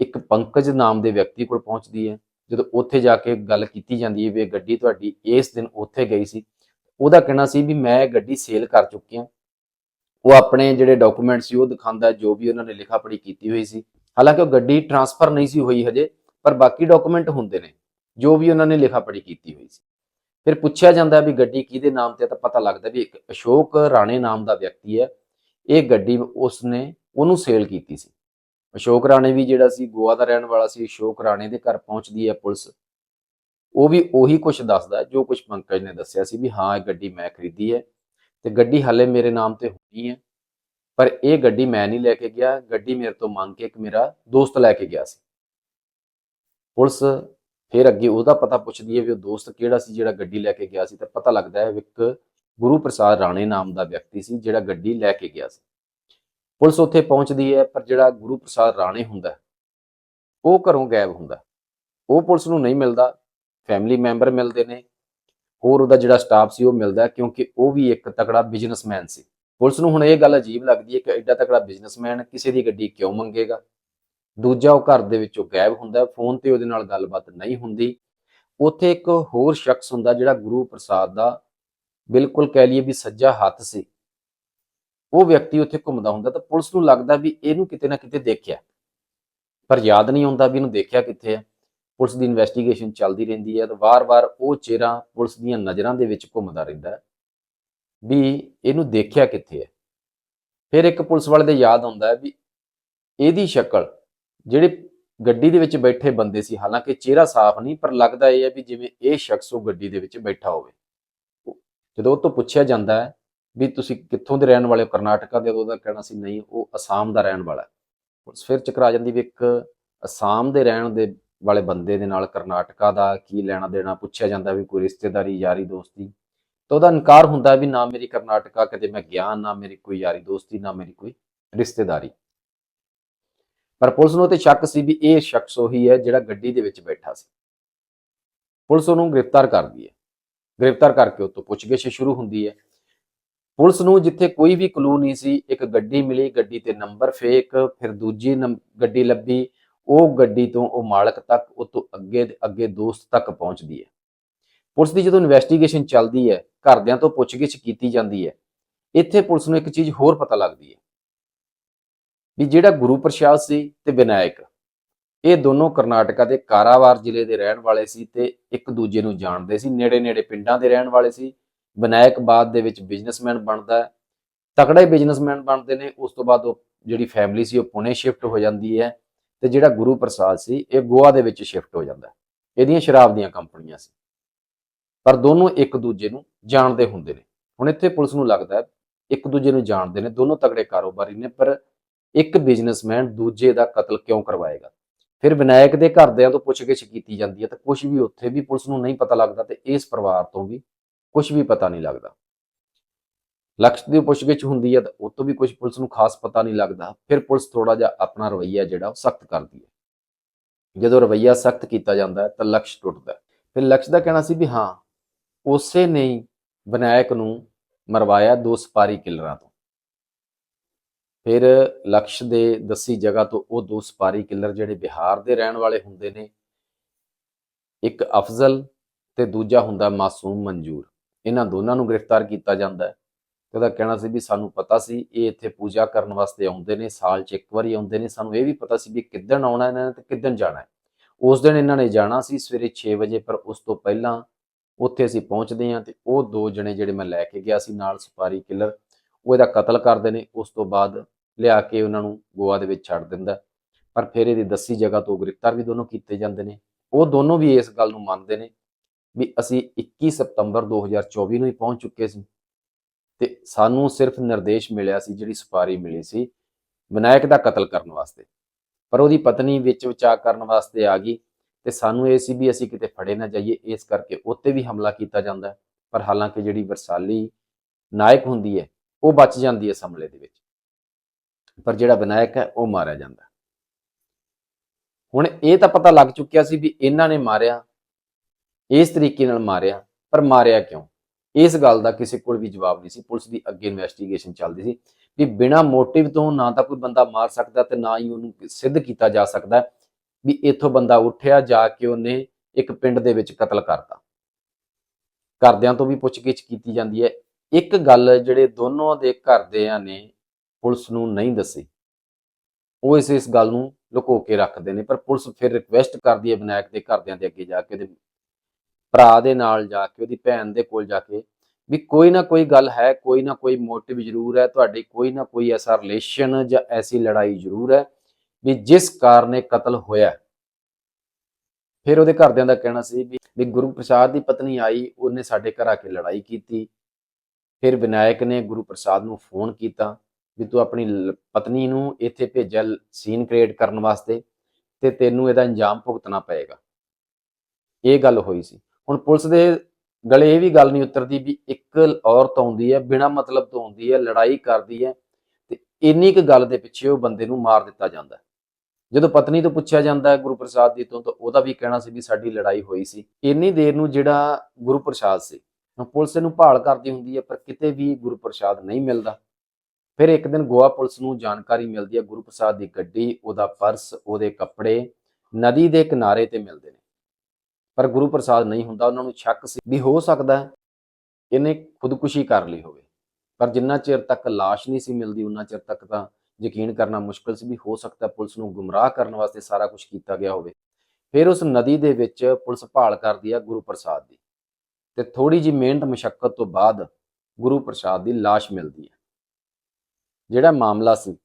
ਇੱਕ ਪੰਕਜ ਨਾਮ ਦੇ ਵਿਅਕਤੀ ਕੋਲ ਪਹੁੰਚਦੀ ਹੈ। ਜਦੋਂ ਉੱਥੇ ਜਾ ਕੇ ਗੱਲ ਕੀਤੀ ਜਾਂਦੀ ਹੈ ਵੀ ਇਹ ਗੱਡੀ ਤੁਹਾਡੀ ਇਸ ਦਿਨ ਉੱਥੇ ਗਈ ਸੀ, ਉਹਦਾ ਕਹਿਣਾ ਸੀ ਵੀ ਮੈਂ ਇਹ ਗੱਡੀ ਸੇਲ ਕਰ ਚੁੱਕੀ ਹਾਂ। ਉਹ ਆਪਣੇ ਜਿਹੜੇ ਡਾਕੂਮੈਂਟ ਸੀ ਉਹ ਦਿਖਾਉਂਦਾ ਜੋ ਵੀ ਉਹਨਾਂ ਨੇ ਲਿਖਾ ਪੜੀ ਕੀਤੀ ਹੋਈ ਸੀ। ਹਾਲਾਂਕਿ ਉਹ ਗੱਡੀ ਟਰਾਂਸਫਰ ਨਹੀਂ ਸੀ ਹੋਈ ਹਜੇ, ਪਰ ਬਾਕੀ ਡਾਕੂਮੈਂਟ ਹੁੰਦੇ ਨੇ। ਜੋ ਵੀ ਉਹਨਾਂ ਨੇ ਲਿਖਾ ਪੜੀ ਕੀਤੀ ਹੋਈ ਸੀ। ਫਿਰ ਪੁੱਛਿਆ ਜਾਂਦਾ ਵੀ ਗੱਡੀ ਕਿਹਦੇ ਨਾਮ ਤੇ ਤਾਂ ਪਤਾ ਲੱਗਦਾ ਵੀ ਇੱਕ ਅਸ਼ੋਕ ਰਾਣੇ ਨਾਮ ਦਾ ਵਿਅਕਤੀ ਹੈ। ਇਹ ਗੱਡੀ ਉਸਨੇ, ਉਹਨੂੰ ਸੇਲ ਕੀਤੀ ਸੀ। ਅਸ਼ੋਕ ਰਾਣੇ ਵੀ ਜਿਹੜਾ ਸੀ, ਗੋਆ ਦਾ ਰਹਿਣ ਵਾਲਾ ਸੀ, ਅਸ਼ੋਕ ਰਾਣੇ ਦੇ ਘਰ ਪਹੁੰਚਦੀ ਹੈ ਪੁਲਿਸ। ਉਹ ਵੀ ਉਹੀ ਕੁਝ ਦੱਸਦਾ, ਜੋ ਕੁਝ ਪੰਕਜ ਨੇ ਦੱਸਿਆ ਸੀ ਵੀ ਹਾਂ, ਇਹ ਗੱਡੀ ਮੈਂ ਖਰੀਦੀ ਹੈ ਤੇ ਗੱਡੀ ਹਲੇ ਮੇਰੇ ਨਾਮ ਤੇ ਹੋਣੀ ਹੈ। ਪਰ ਇਹ ਗੱਡੀ ਮੈਂ ਨਹੀਂ ਲੈ ਕੇ ਗਿਆ। ਗੱਡੀ ਮੇਰੇ ਤੋਂ ਮੰਗ ਕੇ ਇੱਕ ਮੇਰਾ ਦੋਸਤ ਲੈ ਕੇ ਗਿਆ ਸੀ। ਪੁਲਿਸ ਫਿਰ ਅੱਗੇ ਉਹਦਾ ਪਤਾ ਪੁੱਛਦੀ ਹੈ ਵੀ ਉਹ ਦੋਸਤ ਕਿਹੜਾ ਸੀ, ਜਿਹੜਾ ਗੱਡੀ ਲੈ ਕੇ ਗਿਆ ਸੀ ਤਾਂ ਪਤਾ ਲੱਗਦਾ ਹੈ ਇੱਕ ਗੁਰੂ ਪ੍ਰਸਾਦ ਰਾਣੇ ਨਾਮ ਦਾ ਵਿਅਕਤੀ ਸੀ, ਜਿਹੜਾ ਗੱਡੀ ਲੈ ਕੇ ਗਿਆ ਸੀ। ਪੁਲਿਸ ਉੱਥੇ ਪਹੁੰਚਦੀ ਹੈ, ਪਰ ਜਿਹੜਾ ਗੁਰੂ ਪ੍ਰਸਾਦ ਰਾਣੇ ਹੁੰਦਾ ਉਹ ਘਰੋਂ ਗਾਇਬ ਹੁੰਦਾ ਉਹ ਪੁਲਿਸ ਨੂੰ ਨਹੀਂ ਮਿਲਦਾ ਫੈਮਿਲੀ ਮੈਂਬਰ ਮਿਲਦੇ ਨੇ, ਹੋਰ ਉਹਦਾ ਜਿਹੜਾ ਸਟਾਫ ਸੀ ਉਹ ਮਿਲਦਾ ਕਿਉਂਕਿ ਉਹ ਵੀ ਇੱਕ ਤਕੜਾ ਬਿਜ਼ਨਸਮੈਨ ਸੀ। ਪੁਲਿਸ ਨੂੰ ਹੁਣ ਇਹ ਗੱਲ ਅਜੀਬ ਲੱਗਦੀ ਹੈ ਕਿ ਐਡਾ ਤਕੜਾ ਬਿਜ਼ਨਸਮੈਨ ਕਿਸੇ ਦੀ ਗੱਡੀ ਕਿਉਂ ਮੰਗੇਗਾ? ਦੂਜਾ ਉਹ ਘਰ ਦੇ ਵਿੱਚੋਂ ਗਾਇਬ ਹੁੰਦਾ ਫੋਨ ਤੇ ਉਹਦੇ ਨਾਲ ਗੱਲਬਾਤ ਨਹੀਂ ਹੁੰਦੀ। ਉੱਥੇ ਇੱਕ ਹੋਰ ਸ਼ਖਸ ਹੁੰਦਾ ਜਿਹੜਾ ਗੁਰੂ ਪ੍ਰਸਾਦ ਦਾ ਬਿਲਕੁਲ ਕਹਿ ਲਈਏ ਵੀ ਸੱਜਾ ਹੱਥ ਸੀ। ਉਹ ਵਿਅਕਤੀ ਉੱਥੇ ਘੁੰਮਦਾ ਹੁੰਦਾ ਤਾਂ ਪੁਲਿਸ ਨੂੰ ਲੱਗਦਾ ਵੀ ਇਹਨੂੰ ਕਿਤੇ ਨਾ ਕਿਤੇ ਦੇਖਿਆ। ਪਰ ਯਾਦ ਨਹੀਂ ਆਉਂਦਾ ਵੀ ਇਹਨੂੰ ਦੇਖਿਆ ਕਿੱਥੇ ਹੈ। ਪੁਲਿਸ ਦੀ ਇਨਵੈਸਟੀਗੇਸ਼ਨ ਚੱਲਦੀ ਰਹਿੰਦੀ ਹੈ ਤਾਂ ਵਾਰ-ਵਾਰ ਉਹ ਚਿਹਰਾ ਪੁਲਿਸ ਦੀਆਂ ਨਜ਼ਰਾਂ ਦੇ ਵਿੱਚ ਘੁੰਮਦਾ ਰਹਿੰਦਾ ਵੀ ਇਹਨੂੰ ਦੇਖਿਆ ਕਿੱਥੇ ਹੈ। ਫਿਰ ਇੱਕ ਪੁਲਿਸ ਵਾਲੇ ਦੇ ਯਾਦ ਆਉਂਦਾ ਵੀ ਇਹਦੀ ਸ਼ਕਲ ਜਿਹੜੇ ਗੱਡੀ ਦੇ ਵਿੱਚ ਬੈਠੇ ਬੰਦੇ ਸੀ, ਹਾਲਾਂਕਿ ਚਿਹਰਾ ਸਾਫ਼ ਨਹੀਂ, ਪਰ ਲੱਗਦਾ ਇਹ ਹੈ ਵੀ ਜਿਵੇਂ ਇਹ ਸ਼ਖਸ ਉਹ ਗੱਡੀ ਦੇ ਵਿੱਚ ਬੈਠਾ ਹੋਵੇ। ਜਦੋਂ ਉਹ ਤੋਂ ਪੁੱਛਿਆ ਜਾਂਦਾ ਹੈ ਵੀ ਤੁਸੀਂ ਕਿੱਥੋਂ ਦੇ ਰਹਿਣ ਵਾਲੇ ਹੋ, ਕਰਨਾਟਕਾ ਦੇ ਉਹਦਾ ਕਹਿਣਾ ਸੀ, ਨਹੀਂ, ਉਹ ਅਸਾਮ ਦਾ ਰਹਿਣ ਵਾਲਾ ਹੈ। ਪੁਲਿਸ ਫਿਰ ਚਕਰਾ ਜਾਂਦੀ ਵੀ ਇੱਕ ਅਸਾਮ ਦੇ ਰਹਿਣ ਦੇ ਵਾਲੇ ਬੰਦੇ ਦੇ ਨਾਲ ਕਰਨਾਟਕਾ ਦਾ ਕੀ ਲੈਣਾ ਦੇਣਾ, ਪੁੱਛਿਆ ਜਾਂਦਾ ਵੀ ਕੋਈ ਰਿਸ਼ਤੇਦਾਰੀ, ਯਾਰੀ ਦੋਸਤੀ। ਤਾਂ ਉਹਦਾ ਇਨਕਾਰ ਹੁੰਦਾ ਵੀ ਨਾ ਮੇਰੀ ਕਰਨਾਟਕਾ ਕਦੇ ਮੈਂ ਗਿਆ, ਨਾ ਮੇਰੀ ਕੋਈ ਯਾਰੀ ਦੋਸਤੀ, ਨਾ ਮੇਰੀ ਕੋਈ ਰਿਸ਼ਤੇਦਾਰੀ। ਪਰ ਪੁਲਿਸ ਨੂੰ ਤੇ ਸ਼ੱਕ ਸੀ ਵੀ ਇਹ ਸ਼ਖਸ ਉਹੀ ਹੈ ਜਿਹੜਾ ਗੱਡੀ ਦੇ ਵਿੱਚ ਬੈਠਾ ਸੀ। ਪੁਲਿਸ ਉਹਨੂੰ ਗ੍ਰਿਫਤਾਰ ਕਰਦੀ ਹੈ। ਗ੍ਰਿਫਤਾਰ ਕਰਕੇ ਉਹ ਤੋਂ ਪੁੱਛਗਿੱਛ ਸ਼ੁਰੂ ਹੁੰਦੀ ਹੈ। ਪੁਲਿਸ ਨੂੰ ਜਿੱਥੇ ਕੋਈ ਵੀ ਕਲੂ ਨਹੀਂ ਸੀ, ਇੱਕ ਗੱਡੀ ਮਿਲੀ, ਗੱਡੀ ਤੇ ਨੰਬਰ ਫੇਕ ਫਿਰ ਦੂਜੀ ਨੰਬ- ਗੱਡੀ ਲੱਭੀ, ਉਹ ਗੱਡੀ ਤੋਂ ਉਹ ਮਾਲਕ ਤੱਕ ਉਹ ਤੋਂ ਅੱਗੇ ਦੇ, ਅੱਗੇ ਦੋਸਤ ਤੱਕ ਪਹੁੰਚਦੀ ਹੈ। ਪੁਲਿਸ ਦੀ ਜਦੋਂ ਇਨਵੈਸਟੀਗੇਸ਼ਨ ਚੱਲਦੀ ਹੈ, ਘਰਦਿਆਂ ਤੋਂ ਪੁੱਛਗਿੱਛ ਕੀਤੀ ਜਾਂਦੀ ਹੈ, ਇੱਥੇ ਪੁਲਿਸ ਨੂੰ ਇੱਕ ਚੀਜ਼ ਹੋਰ ਪਤਾ ਲੱਗਦੀ ਹੈ। ਵੀ ਜਿਹੜਾ ਗੁਰੂ ਪ੍ਰਸਾਦ ਸੀ ਤੇ ਵਿਨਾਇਕ, ਇਹ ਦੋਨੋਂ ਕਰਨਾਟਕਾ ਦੇ ਕਾਰਾਵਾਰ ਜ਼ਿਲ੍ਹੇ ਦੇ ਰਹਿਣ ਵਾਲੇ ਸੀ ਤੇ ਇੱਕ ਦੂਜੇ ਨੂੰ ਜਾਣਦੇ ਸੀ ਨੇੜੇ ਨੇੜੇ ਪਿੰਡਾਂ ਦੇ ਰਹਿਣ ਵਾਲੇ ਸੀ। ਵਿਨਾਇਕ ਬਾਦ ਦੇ ਵਿੱਚ ਬਿਜ਼ਨਸਮੈਨ ਬਣਦਾ ਹੈ। ਤਕੜੇ ਬਿਜ਼ਨਸਮੈਨ ਬਣਦੇ ਨੇ, ਉਸ ਤੋਂ ਬਾਅਦ ਉਹ ਜਿਹੜੀ ਫੈਮਿਲੀ ਸੀ, ਉਹ ਪੁਣੇ ਸ਼ਿਫਟ ਹੋ ਜਾਂਦੀ ਹੈ ਤੇ ਜਿਹੜਾ ਗੁਰੂ ਪ੍ਰਸਾਦ ਸੀ, ਇਹ ਗੋਆ ਦੇ ਵਿੱਚ ਸ਼ਿਫਟ ਹੋ ਜਾਂਦਾ ਇਹਦੀਆਂ ਸ਼ਰਾਬ ਦੀਆਂ ਕੰਪਨੀਆਂ ਸੀ। ਪਰ ਦੋਨੋਂ ਇੱਕ ਦੂਜੇ ਨੂੰ ਜਾਣਦੇ ਹੁੰਦੇ ਨੇ। ਹੁਣ ਇੱਥੇ ਪੁਲਿਸ ਨੂੰ ਲੱਗਦਾ ਹੈ, ਇੱਕ ਦੂਜੇ ਨੂੰ ਜਾਣਦੇ ਨੇ, ਦੋਨੋਂ ਤਕੜੇ ਕਾਰੋਬਾਰੀ ਨੇ, ਪਰ ਇੱਕ ਬਿਜ਼ਨਸਮੈਨ ਦੂਜੇ ਦਾ ਕਤਲ ਕਿਉਂ ਕਰਵਾਏਗਾ? ਫਿਰ ਵਿਨਾਇਕ ਦੇ ਘਰਦਿਆਂ ਤੋਂ ਪੁੱਛਗਿੱਛ ਕੀਤੀ ਜਾਂਦੀ ਹੈ ਤਾਂ ਕੁਝ ਵੀ ਉੱਥੇ ਵੀ ਪੁਲਿਸ ਨੂੰ ਨਹੀਂ ਪਤਾ ਲੱਗਦਾ ਤੇ ਇਸ ਪਰਿਵਾਰ ਤੋਂ ਵੀ ਕੁਝ ਵੀ ਪਤਾ ਨਹੀਂ ਲੱਗਦਾ। ਲਕਸ਼ ਦੀ ਪੁੱਛਗਿੱਛ ਹੁੰਦੀ ਹੈ ਤਾਂ ਉਹ ਤੋਂ ਵੀ ਕੁਝ ਪੁਲਿਸ ਨੂੰ ਖਾਸ ਪਤਾ ਨਹੀਂ ਲੱਗਦਾ। ਫਿਰ ਪੁਲਿਸ ਥੋੜਾ ਜਿਹਾ ਆਪਣਾ ਰਵੱਈਆ ਜਿਹੜਾ ਉਹ ਸਖਤ ਕਰਦੀ ਹੈ। ਜਦੋਂ ਰਵੱਈਆ ਸਖਤ ਕੀਤਾ ਜਾਂਦਾ ਤਾਂ ਲਕਸ਼ ਟੁੱਟਦਾ ਫਿਰ ਲਕਸ਼ ਦਾ ਕਹਿਣਾ ਸੀ ਵੀ ਹਾਂ, ਉਸੇ ਨੇ ਵਿਨਾਇਕ ਨੂੰ ਮਰਵਾਇਆ ਦੋ ਸਪਾਰੀ ਕਿਲਰਾਂ ਤੋਂ। ਫਿਰ ਲਕਸ਼ ਦੇ ਦੱਸੀ ਜਗ੍ਹਾ ਤੋਂ ਉਹ ਦੋ ਸਪਾਰੀ ਕਿਲਰ ਜਿਹੜੇ ਬਿਹਾਰ ਦੇ ਰਹਿਣ ਵਾਲੇ ਹੁੰਦੇ ਨੇ, ਇੱਕ ਅਫਜ਼ਲ ਤੇ ਦੂਜਾ ਹੁੰਦਾ ਮਾਸੂਮ ਮਨਜੂਰ। ਇਹਨਾਂ ਦੋਨਾਂ ਨੂੰ ਗ੍ਰਿਫਤਾਰ ਕੀਤਾ ਜਾਂਦਾ ਹੈ ਉਹਦਾ ਕਹਿਣਾ ਸੀ ਵੀ ਸਾਨੂੰ ਪਤਾ ਸੀ ਇਹ ਇੱਥੇ ਪੂਜਾ ਕਰਨ ਵਾਸਤੇ ਆਉਂਦੇ ਨੇ, ਸਾਲ 'ਚ ਇੱਕ ਵਾਰੀ ਆਉਂਦੇ ਨੇ, ਸਾਨੂੰ ਇਹ ਵੀ ਪਤਾ ਸੀ ਵੀ ਕਿੱਦਣ ਆਉਣਾ ਇਹਨਾਂ ਨੇ ਤੇ ਕਿੱਦਣ ਜਾਣਾ ਹੈ। ਉਸ ਦਿਨ ਇਹਨਾਂ ਨੇ ਜਾਣਾ ਸੀ ਸਵੇਰੇ 6 ਵਜੇ, ਪਰ ਉਸ ਤੋਂ ਪਹਿਲਾਂ ਉੱਥੇ ਅਸੀਂ ਪਹੁੰਚਦੇ ਹਾਂ ਤੇ ਉਹ ਦੋ ਜਣੇ ਜਿਹੜੇ ਮੈਂ ਲੈ ਕੇ ਗਿਆ ਸੀ ਨਾਲ ਸਪਾਰੀ ਕਿਲਰ ਉਹ ਇਹਦਾ ਕਤਲ ਕਰਦੇ ਨੇ, ਉਸ ਤੋਂ ਬਾਅਦ ਲਿਆ ਕੇ ਉਹਨਾਂ ਨੂੰ ਗੋਆ ਦੇ ਵਿੱਚ ਛੱਡ ਦਿੰਦਾ ਪਰ ਫਿਰ ਇਹਦੀ ਦੱਸੀ ਜਗ੍ਹਾ ਤੋਂ ਗ੍ਰਿਫਤਾਰ ਵੀ ਦੋਨੋਂ ਕੀਤੇ ਜਾਂਦੇ ਨੇ। ਉਹ ਦੋਨੋਂ ਵੀ ਇਸ ਗੱਲ ਨੂੰ ਮੰਨਦੇ ਨੇ ਵੀ ਅਸੀਂ 21 ਸਤੰਬਰ 2024 ਨੂੰ ਹੀ ਪਹੁੰਚ ਚੁੱਕੇ ਸੀ ਤੇ ਸਾਨੂੰ ਸਿਰਫ ਨਿਰਦੇਸ਼ ਮਿਲਿਆ ਸੀ, ਜਿਹੜੀ ਸਫਾਰੀ ਮਿਲੀ ਸੀ ਵਿਨਾਇਕ ਦਾ ਕਤਲ ਕਰਨ ਵਾਸਤੇ। ਪਰ ਉਹਦੀ ਪਤਨੀ ਵਿੱਚ ਵਿਚਾਰ ਕਰਨ ਵਾਸਤੇ ਆ ਗਈ ਤੇ ਸਾਨੂੰ ਇਹ ਸੀ ਵੀ ਅਸੀਂ ਕਿਤੇ ਫੜੇ ਨਾ ਜਾਈਏ, ਇਸ ਕਰਕੇ ਉੱਤੇ ਵੀ ਹਮਲਾ ਕੀਤਾ ਜਾਂਦਾ ਪਰ ਹਾਲਾਂਕਿ ਜਿਹੜੀ ਵਰਸਾਲੀ ਨਾਇਕ ਹੁੰਦੀ ਹੈ ਉਹ ਬਚ ਜਾਂਦੀ ਹੈ ਇਸ ਹਮਲੇ ਦੇ ਵਿੱਚ। ਪਰ ਜਿਹੜਾ ਵਿਨਾਇਕ ਹੈ, ਉਹ ਮਾਰਿਆ ਜਾਂਦਾ। ਹੁਣ ਇਹ ਤਾਂ ਪਤਾ ਲੱਗ ਚੁੱਕਿਆ ਸੀ ਵੀ ਇਹਨਾਂ ਨੇ ਮਾਰਿਆ, ਇਸ ਤਰੀਕੇ ਨਾਲ ਮਾਰਿਆ, ਪਰ ਮਾਰਿਆ ਕਿਉਂ? ਇਸ ਗੱਲ ਦਾ ਕਿਸੇ ਕੋਲ ਵੀ ਜਵਾਬ ਨਹੀਂ ਸੀ। ਪੁਲਿਸ ਦੀ ਅੱਗੇ ਇਨਵੈਸਟੀਗੇਸ਼ਨ ਚੱਲਦੀ ਸੀ ਵੀ ਬਿਨਾ ਮੋਟਿਵ ਤੋਂ ਨਾ ਤਾਂ ਕੋਈ ਬੰਦਾ ਮਾਰ ਸਕਦਾ ਤੇ ਨਾ ਹੀ ਉਹਨੂੰ ਸਿੱਧ ਕੀਤਾ ਜਾ ਸਕਦਾ ਵੀ ਇੱਥੋਂ ਬੰਦਾ ਉੱਠਿਆ ਜਾ ਕੇ ਉਹਨੇ ਇੱਕ ਪਿੰਡ ਦੇ ਵਿੱਚ ਕਤਲ ਕਰਤਾ। ਘਰਦਿਆਂ ਤੋਂ ਵੀ ਪੁੱਛਗਿੱਛ ਕੀਤੀ ਜਾਂਦੀ ਹੈ। ਇੱਕ ਗੱਲ ਜਿਹੜੇ ਦੋਨੋਂ ਦੇ ਘਰਦਿਆਂ ਨੇ ਪੁਲਿਸ ਨੂੰ ਨਹੀਂ ਦੱਸੀ, ਉਹ ਇਸ ਇਸ ਗੱਲ ਨੂੰ ਲੁਕੋ ਕੇ ਰੱਖਦੇ ਨੇ, ਪਰ ਪੁਲਿਸ ਫਿਰ ਰਿਕਵੈਸਟ ਕਰਦੀ ਹੈ ਵਿਨਾਇਕ ਦੇ ਘਰਦਿਆਂ ਦੇ ਅੱਗੇ ਜਾ ਕੇ ਉਹਦੇ ਭਰਾ ਦੇ ਨਾਲ ਜਾ ਕੇ, ਉਹਦੀ ਭੈਣ ਦੇ ਕੋਲ ਜਾ ਕੇ ਵੀ ਕੋਈ ਨਾ ਕੋਈ ਗੱਲ ਹੈ, ਕੋਈ ਨਾ ਕੋਈ ਮੋਟਿਵ ਜ਼ਰੂਰ ਹੈ, ਤੁਹਾਡੀ ਕੋਈ ਨਾ ਕੋਈ ਐਸਾ ਰਿਲੇਸ਼ਨ ਜਾਂ ਐਸੀ ਲੜਾਈ ਜ਼ਰੂਰ ਹੈ ਵੀ ਜਿਸ ਕਾਰਨ ਇਹ ਕਤਲ ਹੋਇਆ ਫਿਰ ਉਹਦੇ ਘਰਦਿਆਂ ਦਾ ਕਹਿਣਾ ਸੀ ਵੀ ਗੁਰੂ ਪ੍ਰਸਾਦ ਦੀ ਪਤਨੀ ਆਈ, ਉਹਨੇ ਸਾਡੇ ਘਰ ਆ ਕੇ ਲੜਾਈ ਕੀਤੀ ਫਿਰ ਵਿਨਾਇਕ ਨੇ ਗੁਰੂ ਪ੍ਰਸਾਦ ਨੂੰ ਫੋਨ ਕੀਤਾ ਵੀ ਤੂੰ ਆਪਣੀ ਪਤਨੀ ਨੂੰ ਇੱਥੇ ਭੇਜਿਆ ਸੀਨ ਕ੍ਰੀਏਟ ਕਰਨ ਵਾਸਤੇ ਤੇ ਤੈਨੂੰ ਇਹਦਾ ਇੰਜਾਮ ਭੁਗਤਣਾ ਪਏਗਾ। ਇਹ ਗੱਲ ਹੋਈ ਸੀ। ਹੁਣ ਪੁਲਿਸ ਦੇ ਗਲੇ ਇਹ ਵੀ ਗੱਲ ਨਹੀਂ ਉਤਰਦੀ ਵੀ ਇੱਕ ਔਰਤ ਆਉਂਦੀ ਹੈ, ਬਿਨਾਂ ਮਤਲਬ ਤੋਂ ਆਉਂਦੀ ਹੈ, ਲੜਾਈ ਕਰਦੀ ਹੈ ਤੇ ਇੰਨੀ ਕੁ ਗੱਲ ਦੇ ਪਿੱਛੇ ਉਹ ਬੰਦੇ ਨੂੰ ਮਾਰ ਦਿੱਤਾ ਜਾਂਦਾ ਜਦੋਂ ਪਤਨੀ ਤੋਂ ਪੁੱਛਿਆ ਜਾਂਦਾ ਗੁਰੂ ਪ੍ਰਸਾਦ ਦੀ ਤੋਂ, ਤਾਂ ਉਹਦਾ ਵੀ ਕਹਿਣਾ ਸੀ ਵੀ ਸਾਡੀ ਲੜਾਈ ਹੋਈ ਸੀ। ਇੰਨੀ ਦੇਰ ਨੂੰ ਜਿਹੜਾ ਗੁਰੂ ਪ੍ਰਸਾਦ ਸੀ ਪੁਲਿਸ ਨੂੰ ਭਾਲ ਕਰਦੀ ਹੁੰਦੀ ਹੈ, ਪਰ ਕਿਤੇ ਵੀ ਗੁਰੂ ਪ੍ਰਸਾਦ ਨਹੀਂ ਮਿਲਦਾ। ਫਿਰ ਇੱਕ ਦਿਨ ਗੋਆ ਪੁਲਿਸ ਨੂੰ ਜਾਣਕਾਰੀ ਮਿਲਦੀ ਹੈ ਗੁਰੂ ਪ੍ਰਸਾਦ ਦੀ ਗੱਡੀ, ਉਹਦਾ ਪਰਸ, ਉਹਦੇ ਕੱਪੜੇ ਨਦੀ ਦੇ ਕਿਨਾਰੇ ਤੇ ਮਿਲਦੇ ਨੇ। ਪਰ ਗੁਰੂ ਪ੍ਰਸਾਦ ਨਹੀਂ ਹੁੰਦਾ, ਉਹਨਾਂ ਨੂੰ ਸ਼ੱਕ ਸੀ ਵੀ ਹੋ ਸਕਦਾ ਹੈ ਇਹਨੇ ਖੁਦਕੁਸ਼ੀ ਕਰ ਲਈ ਹੋਵੇ। ਪਰ ਜਿੰਨਾ ਚਿਰ ਤੱਕ ਲਾਸ਼ ਨਹੀਂ ਸੀ ਮਿਲਦੀ ਉਹਨਾਂ ਚਿਰ ਤੱਕ ਤਾਂ ਯਕੀਨ ਕਰਨਾ ਮੁਸ਼ਕਲ ਸੀ ਵੀ ਹੋ ਸਕਦਾ ਪੁਲਿਸ ਨੂੰ ਗੁੰਮਰਾਹ ਕਰਨ ਵਾਸਤੇ ਸਾਰਾ ਕੁਝ ਕੀਤਾ ਗਿਆ ਹੋਵੇ। ਫਿਰ ਉਸ ਨਦੀ ਦੇ ਵਿੱਚ ਪੁਲਿਸ ਭਾਲ ਕਰਦੀ ਹੈ ਗੁਰੂ ਪ੍ਰਸਾਦ ਦੀ। ਤੇ ਥੋੜੀ ਜੀ ਮਿਹਨਤ ਮੁਸ਼ਕਲ ਤੋਂ ਬਾਅਦ ਗੁਰੂ ਪ੍ਰਸਾਦ ਦੀ ਲਾਸ਼ ਮਿਲਦੀ ਹੈ। ਜਿਹੜਾ ਮਾਮਲਾ ਸੀ,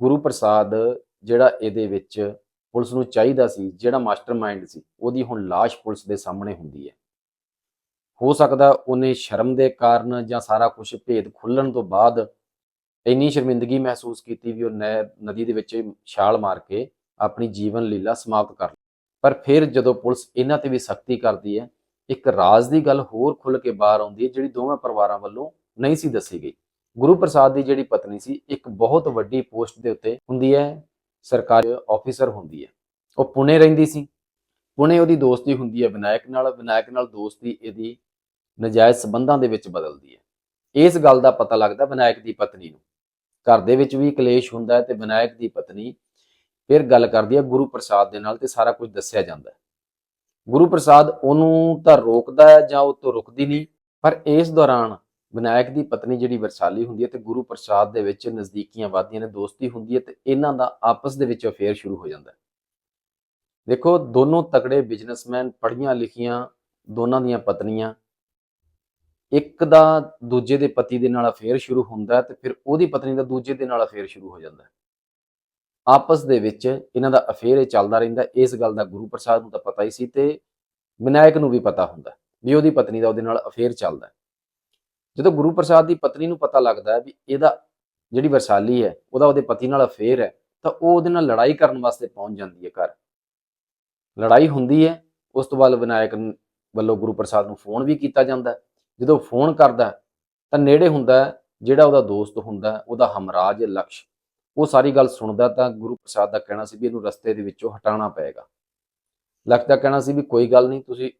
ਗੁਰੂ ਪ੍ਰਸਾਦ ਜਿਹੜਾ ਇਹਦੇ ਵਿੱਚ ਪੁਲਿਸ ਨੂੰ ਚਾਹੀਦਾ ਸੀ, ਜਿਹੜਾ ਮਾਸਟਰਮਾਈਂਡ ਸੀ, ਉਹਦੀ ਹੁਣ ਲਾਸ਼ ਪੁਲਿਸ ਦੇ ਸਾਹਮਣੇ ਹੁੰਦੀ ਹੈ। ਹੋ ਸਕਦਾ ਉਹਨੇ ਸ਼ਰਮ ਦੇ ਕਾਰਨ ਜਾਂ ਸਾਰਾ ਕੁਝ ਭੇਦ ਖੁੱਲਣ ਤੋਂ ਬਾਅਦ ਇੰਨੀ ਸ਼ਰਮਿੰਦਗੀ ਮਹਿਸੂਸ ਕੀਤੀ ਵੀ ਉਹ ਨਦੀ ਦੇ ਵਿੱਚ ਛਾਲ ਮਾਰ ਕੇ ਆਪਣੀ ਜੀਵਨ ਲੀਲਾ ਸਮਾਪਤ ਕਰ ਪਰ ਫਿਰ ਜਦੋਂ ਪੁਲਿਸ ਇਹਨਾਂ ਤੇ ਵੀ ਸਖਤੀ ਕਰਦੀ ਹੈ ਇੱਕ ਰਾਜ਼ ਦੀ ਗੱਲ ਹੋਰ ਖੁੱਲ ਕੇ ਬਾਹਰ ਆਉਂਦੀ ਹੈ, ਜਿਹੜੀ ਦੋਵੇਂ ਪਰਿਵਾਰਾਂ ਵੱਲੋਂ ਨਹੀਂ ਸੀ ਦੱਸੀ ਗਈ। ਗੁਰੂ ਪ੍ਰਸਾਦ ਦੀ ਜਿਹੜੀ ਪਤਨੀ ਸੀ, ਇੱਕ ਬਹੁਤ ਵੱਡੀ ਪੋਸਟ ਦੇ ਉੱਤੇ ਹੁੰਦੀ ਹੈ, ਸਰਕਾਰੀ ਆਫੀਸਰ ਹੁੰਦੀ ਹੈ। ਉਹ ਪੁਣੇ ਰਹਿੰਦੀ ਸੀ। ਪੁਣੇ ਉਹਦੀ ਦੋਸਤੀ ਹੁੰਦੀ ਹੈ, ਵਿਨਾਇਕ ਨਾਲ ਵਿਨਾਇਕ ਨਾਲ ਦੋਸਤੀ ਇਹਦੀ ਨਜਾਇਜ਼ ਸਬੰਧਾਂ ਦੇ ਵਿੱਚ ਬਦਲਦੀ ਹੈ। ਇਸ ਗੱਲ ਦਾ ਪਤਾ ਲੱਗਦਾ ਵਿਨਾਇਕ ਦੀ ਪਤਨੀ ਨੂੰ। ਘਰ ਦੇ ਵਿੱਚ ਵੀ ਕਲੇਸ਼ ਹੁੰਦਾ ਹੈ ਤੇ ਵਿਨਾਇਕ ਦੀ ਪਤਨੀ ਫਿਰ ਗੱਲ ਕਰਦੀ ਹੈ ਗੁਰੂ ਪ੍ਰਸਾਦ ਦੇ ਨਾਲ ਤੇ ਸਾਰਾ ਕੁਝ ਦੱਸਿਆ ਜਾਂਦਾ ਹੈ। ਗੁਰੂ ਪ੍ਰਸਾਦ ਉਹਨੂੰ ਤਾਂ ਰੋਕਦਾ ਹੈ ਜਾਂ ਉਹ ਤੋਂ ਰੁਕਦੀ ਨਹੀਂ, ਪਰ ਇਸ ਦੌਰਾਨ ਵਿਨਾਇਕ ਦੀ ਪਤਨੀ ਜਿਹੜੀ ਵਰਸਾਲੀ ਹੁੰਦੀ ਹੈ ਤੇ ਗੁਰੂ ਪ੍ਰਸਾਦ ਦੇ ਵਿੱਚ ਨਜ਼ਦੀਕੀਆਂ ਵਧਦੀਆਂ ਨੇ ਦੋਸਤੀ ਹੁੰਦੀ ਹੈ ਤੇ ਇਹਨਾਂ ਦਾ ਆਪਸ ਦੇ ਵਿੱਚ ਅਫੇਅਰ ਸ਼ੁਰੂ ਹੋ ਜਾਂਦਾ ਹੈ। ਦੇਖੋ, ਦੋਨੋਂ ਤਕੜੇ ਬਿਜ਼ਨਸਮੈਨ, ਪੜ੍ਹੀਆਂ ਲਿਖੀਆਂ ਦੋਨਾਂ ਦੀਆਂ ਪਤਨੀਆਂ, ਇੱਕ ਦਾ ਦੂਜੇ ਦੇ ਪਤੀ ਦੇ ਨਾਲ ਅਫੇਅਰ ਸ਼ੁਰੂ ਹੁੰਦਾ ਹੈ ਤੇ ਫਿਰ ਉਹਦੀ ਪਤਨੀ ਦਾ ਦੂਜੇ ਦੇ ਨਾਲ ਅਫੇਅਰ ਸ਼ੁਰੂ ਹੋ ਜਾਂਦਾ ਆਪਸ ਦੇ ਵਿੱਚ ਇਹਨਾਂ ਦਾ ਅਫੇਅਰ ਚੱਲਦਾ ਰਹਿੰਦਾ, ਇਸ ਗੱਲ ਦਾ ਗੁਰੂ ਪ੍ਰਸਾਦ ਨੂੰ ਤਾਂ ਪਤਾ ਹੀ ਸੀ ਤੇ ਵਿਨਾਇਕ ਨੂੰ ਵੀ ਪਤਾ ਹੁੰਦਾ ਵੀ ਉਹਦੀ ਪਤਨੀ ਦਾ ਉਹਦੇ ਨਾਲ ਅਫੇਅਰ ਚੱਲਦਾ ਜਦੋਂ ਗੁਰੂ ਪ੍ਰਸਾਦ ਦੀ ਪਤਨੀ ਨੂੰ ਪਤਾ ਲੱਗਦਾ ਹੈ ਵੀ ਇਹਦਾ ਜਿਹੜੀ ਵਰਸਾਲੀ ਹੈ, ਉਹਦਾ ਉਹਦੇ ਪਤੀ ਨਾਲ ਅਫੇਅਰ ਹੈ, ਤਾਂ ਉਹ ਉਹਦੇ ਨਾਲ ਲੜਾਈ ਕਰਨ ਵਾਸਤੇ ਪਹੁੰਚ ਜਾਂਦੀ ਹੈ ਘਰ। ਲੜਾਈ ਹੁੰਦੀ ਹੈ, ਉਸ ਤੋਂ ਬਾਅਦ ਵਿਨਾਇਕ ਵੱਲੋਂ ਗੁਰੂ ਪ੍ਰਸਾਦ ਨੂੰ ਫੋਨ ਵੀ ਕੀਤਾ ਜਾਂਦਾ ਜਦੋਂ ਫੋਨ ਕਰਦਾ ਤਾਂ ਨੇੜੇ ਹੁੰਦਾ ਜਿਹੜਾ ਉਹਦਾ ਦੋਸਤ ਹੁੰਦਾ ਉਹਦਾ ਹਮਰਾਜ ਲਕਸ਼। ਉਹ ਸਾਰੀ ਗੱਲ ਸੁਣਦਾ ਤਾਂ ਗੁਰੂ ਪ੍ਰਸਾਦ ਦਾ ਕਹਿਣਾ ਸੀ ਵੀ ਇਹਨੂੰ ਰਸਤੇ ਦੇ ਵਿੱਚੋਂ ਹਟਾਉਣਾ ਪਏਗਾ। ਲਕਸ਼ ਦਾ ਕਹਿਣਾ ਸੀ ਵੀ ਕੋਈ ਗੱਲ ਨਹੀਂ, ਤੁਸੀਂ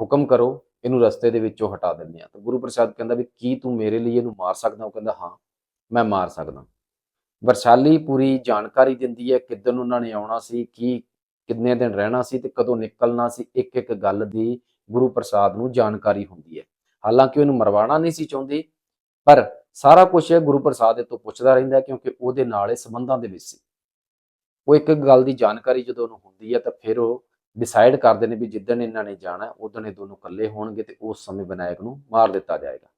ਹੁਕਮ ਕਰੋ, ਇਹਨੂੰ ਰਸਤੇ ਦੇ ਵਿੱਚੋਂ ਹਟਾ ਦਿੰਦੇ ਆ ਤਾਂ ਗੁਰੂ ਪ੍ਰਸਾਦ ਕਹਿੰਦਾ ਵੀ ਕੀ ਤੂੰ ਮੇਰੇ ਲਈ ਇਹਨੂੰ ਮਾਰ ਸਕਦਾ? ਉਹ ਕਹਿੰਦਾ, ਹਾਂ, ਮੈਂ ਮਾਰ ਸਕਦਾ। ਵਰਸ਼ਾਲੀ ਪੂਰੀ ਜਾਣਕਾਰੀ ਦਿੰਦੀ ਹੈ ਕਿੱਦਣ ਉਹਨਾਂ ਨੇ ਆਉਣਾ ਸੀ, ਕੀ, ਕਿੰਨੇ ਦਿਨ ਰਹਿਣਾ ਸੀ ਤੇ ਕਦੋਂ ਨਿਕਲਣਾ ਸੀ ਇੱਕ ਇੱਕ ਗੱਲ ਦੀ ਗੁਰੂ ਪ੍ਰਸਾਦ ਨੂੰ ਜਾਣਕਾਰੀ ਹੁੰਦੀ ਹੈ। ਹਾਲਾਂਕਿ ਉਹਨੂੰ ਮਰਵਾਉਣਾ ਨਹੀਂ ਸੀ ਚਾਹੁੰਦੀ, ਪਰ ਸਾਰਾ ਕੁਝ ਗੁਰੂ ਪ੍ਰਸਾਦ ਦੇ ਤੋਂ ਪੁੱਛਦਾ ਰਹਿੰਦਾ ਕਿਉਂਕਿ ਉਹਦੇ ਨਾਲ ਇਹ ਸੰਬੰਧਾਂ ਦੇ ਵਿੱਚ ਸੀ। ਉਹ ਇੱਕ ਗੱਲ ਦੀ ਜਾਣਕਾਰੀ ਜਦੋਂ ਉਹਨੂੰ ਹੁੰਦੀ ਹੈ ਤਾਂ ਫਿਰ ਉਹ ਡਿਸਾਈਡ ਕਰਦੇ ਨੇ ਵੀ ਜਿੱਦਣ ਇਹਨਾਂ ਨੇ ਜਾਣਾ, ਉਦੋਂ ਇਹ ਦੋਨੋਂ ਇਕੱਲੇ ਹੋਣਗੇ ਤੇ ਉਸ ਸਮੇਂ ਵਿਨਾਇਕ ਨੂੰ ਮਾਰ ਦਿੱਤਾ ਜਾਏਗਾ।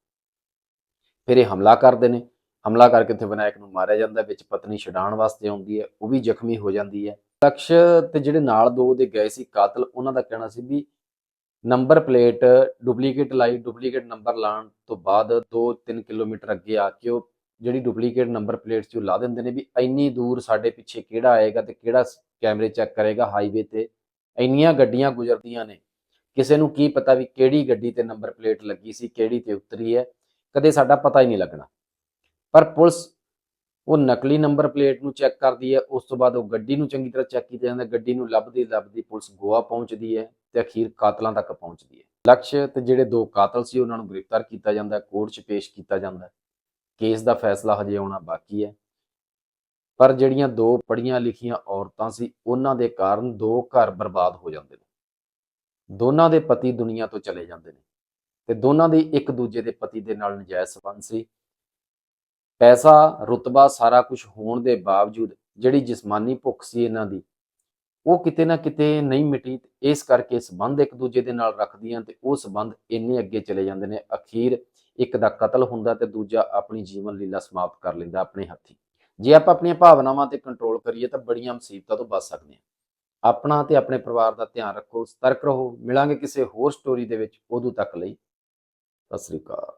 ਫਿਰ ਇਹ ਹਮਲਾ ਕਰਦੇ ਨੇ। ਹਮਲਾ ਕਰਕੇ ਉੱਥੇ ਵਿਨਾਇਕ ਨੂੰ ਮਾਰਿਆ ਜਾਂਦਾ, ਵਿੱਚ ਪਤਨੀ ਛਡਾਉਣ ਵਾਸਤੇ ਆਉਂਦੀ ਹੈ, ਉਹ ਵੀ ਜ਼ਖਮੀ ਹੋ ਜਾਂਦੀ ਹੈ। ਲਕਸ਼ ਤੇ ਜਿਹੜੇ ਨਾਲ ਦੋ ਦੇ ਗਏ ਸੀ ਕਾਤਲ, ਉਹਨਾਂ ਦਾ ਕਹਿਣਾ ਸੀ ਵੀ ਨੰਬਰ ਪਲੇਟ, ਡੁਪਲੀਕੇਟ ਲਾਈ, ਡੁਪਲੀਕੇਟ ਨੰਬਰ ਲਾਉਣ ਤੋਂ ਬਾਅਦ 2-3 ਕਿਲੋਮੀਟਰ ਅੱਗੇ ਆ ਕੇ ਉਹ ਜਿਹੜੀ ਡੁਪਲੀਕੇਟ ਨੰਬਰ ਪਲੇਟ ਸੀ ਉਹ ਲਾ ਦਿੰਦੇ ਨੇ ਵੀ ਇੰਨੀ ਦੂਰ ਸਾਡੇ ਪਿੱਛੇ ਕਿਹੜਾ ਆਏਗਾ ਤੇ ਕਿਹੜਾ ਕੈਮਰੇ ਚੈੱਕ ਕਰੇਗਾ ਹਾਈਵੇ ਤੇ। ਇੰਨੀਆਂ ਗੱਡੀਆਂ ਗੁਜ਼ਰਦੀਆਂ ਨੇ। ਕਿਸੇ ਨੂੰ ਕੀ ਪਤਾ ਵੀ ਕਿਹੜੀ ਗੱਡੀ ਤੇ ਨੰਬਰ ਪਲੇਟ ਲੱਗੀ ਸੀ, ਕਿਹੜੀ ਤੇ ਉਤਰੀ ਹੈ, ਕਦੇ ਸਾਡਾ ਪਤਾ ਹੀ ਨਹੀਂ ਲੱਗਣਾ। ਪਰ ਪੁਲਿਸ ਉਹ ਨਕਲੀ ਨੰਬਰ ਪਲੇਟ ਨੂੰ ਚੈੱਕ ਕਰਦੀ ਹੈ, ਉਸ ਤੋਂ ਬਾਅਦ ਉਹ ਗੱਡੀ ਨੂੰ ਚੰਗੀ ਤਰ੍ਹਾਂ ਚੈੱਕ ਕੀਤਾ ਜਾਂਦਾ, ਗੱਡੀ ਨੂੰ ਲੱਭਦੀ ਲੱਭਦੀ ਪੁਲਿਸ ਗੋਆ ਪਹੁੰਚਦੀ ਹੈ। ਤੇ ਅਖੀਰ ਕਾਤਲਾਂ ਤੱਕ ਪਹੁੰਚਦੀ ਹੈ। ਲਕਸ਼ ਤੇ ਜਿਹੜੇ ਦੋ ਕਾਤਲ ਸੀ, ਉਹਨਾਂ ਨੂੰ ਗ੍ਰਿਫਤਾਰ ਕੀਤਾ ਜਾਂਦਾ ਕੋਰਟ 'ਚ ਪੇਸ਼ ਕੀਤਾ ਜਾਂਦਾ ਕੇਸ ਦਾ ਫੈਸਲਾ ਹਜੇ ਆਉਣਾ ਬਾਕੀ ਹੈ। ਪਰ ਜਿਹੜੀਆਂ ਦੋ ਪੜੀਆਂ ਲਿਖੀਆਂ ਔਰਤਾਂ ਸੀ, ਉਹਨਾਂ ਦੇ ਕਾਰਨ ਦੋ ਘਰ ਬਰਬਾਦ ਹੋ ਜਾਂਦੇ ਨੇ। ਦੋਨਾਂ ਦੇ ਪਤੀ ਦੁਨੀਆ ਤੋਂ ਚਲੇ ਜਾਂਦੇ ਨੇ ਤੇ ਦੋਨਾਂ ਦੇ ਇੱਕ ਦੂਜੇ ਦੇ ਪਤੀ ਦੇ ਨਾਲ ਨਜਾਇਜ਼ ਸੰਬੰਧ ਸੀ। ਪੈਸਾ, ਰੁਤਬਾ ਸਾਰਾ ਕੁਝ ਹੋਣ ਦੇ ਬਾਵਜੂਦ ਜਿਹੜੀ ਜਿਸਮਾਨੀ ਭੁੱਖ ਸੀ ਇਹਨਾਂ ਦੀ ਉਹ ਕਿਤੇ ਨਾ ਕਿਤੇ ਨਹੀਂ ਮਿਟੀ ਇਸ ਕਰਕੇ ਸੰਬੰਧ ਇੱਕ ਦੂਜੇ ਦੇ ਨਾਲ ਰੱਖਦੀਆਂ ਤੇ ਉਹ ਸੰਬੰਧ ਇੰਨੇ ਅੱਗੇ ਚਲੇ ਜਾਂਦੇ ਨੇ। ਅਖੀਰ ਇੱਕ ਦਾ ਕਤਲ ਹੁੰਦਾ ਤੇ ਦੂਜਾ ਆਪਣੀ ਜੀਵਨ ਲੀਲਾ ਸਮਾਪਤ ਕਰ ਲੈਂਦਾ ਆਪਣੇ ਹੱਥੀਂ। ਜੇ ਆਪਾਂ ਆਪਣੀਆਂ ਭਾਵਨਾਵਾਂ ਤੇ ਕੰਟਰੋਲ ਕਰੀਏ ਤਾਂ ਬੜੀਆਂ ਮੁਸੀਬਤਾਂ ਤੋਂ ਬਚ ਸਕਦੇ ਹਾਂ। ਆਪਣਾ ਤੇ ਆਪਣੇ ਪਰਿਵਾਰ ਦਾ ਧਿਆਨ ਰੱਖੋ, ਸਤਰਕ ਰਹੋ। ਮਿਲਾਂਗੇ ਕਿਸੇ ਹੋਰ ਸਟੋਰੀ ਦੇ ਵਿੱਚ। ਉਦੋਂ ਤੱਕ ਲਈ ਸਤਿ ਸ੍ਰੀ ਅਕਾਲ।